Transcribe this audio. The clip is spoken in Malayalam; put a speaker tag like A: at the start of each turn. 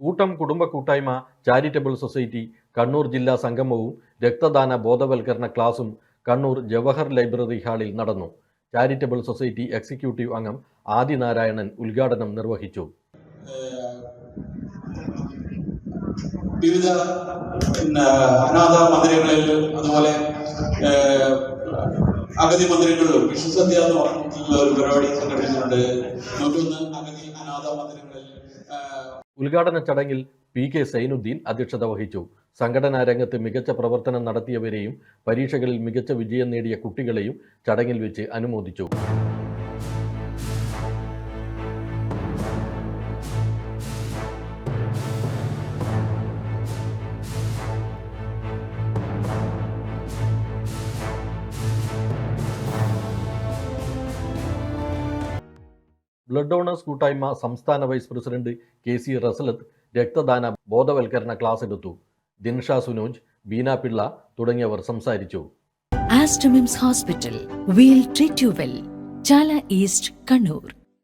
A: കൂട്ടം കുടുംബ കൂട്ടായ്മ ചാരിറ്റബിൾ സൊസൈറ്റി കണ്ണൂർ ജില്ലാ സംഗമവും രക്തദാന ബോധവൽക്കരണ ക്ലാസും കണ്ണൂർ ജവഹർ ലൈബ്രറി ഹാളിൽ നടന്നു. ചാരിറ്റബിൾ സൊസൈറ്റി എക്സിക്യൂട്ടീവ് അംഗം ആദിനാരായണൻ ഉദ്ഘാടനം നിർവഹിച്ചു.
B: വിവിധ പിന്നെ അനാഥ മന്ദിരങ്ങളിൽ അതുപോലെ അഗതി മന്ദിരങ്ങളിലും വിഷുസദ്യ എന്ന് പറഞ്ഞിട്ടുള്ള ഒരു പരിപാടി സംഘടിപ്പിച്ചിട്ടുണ്ട്. നൂറ്റൊന്ന് അഗതി അനാഥ മന്ദിരങ്ങളിൽ
A: ഉദ്ഘാടന ചടങ്ങിൽ പി കെ സൈനുദ്ദീൻ അധ്യക്ഷത വഹിച്ചു. സംഘടനാ രംഗത്ത് മികച്ച പ്രവർത്തനം നടത്തിയവരെയും പരീക്ഷകളിൽ മികച്ച വിജയം നേടിയ കുട്ടികളെയും ചടങ്ങിൽ വെച്ച് അനുമോദിച്ചു. ബ്ലഡ് ഡോണേഴ്സ് കൂട്ടായ്മ സംസ്ഥാന vice president K C Rasalath രക്തദാന ബോധവൽക്കരണ ക്ലാസ് എടുത്തു. ദിൻഷ സുനോജ് ബീന പിള്ള തുടങ്ങിയവർ സംസാരിച്ചു.
C: Aster MIMS hospital we'll treat you well Chala east Kannur.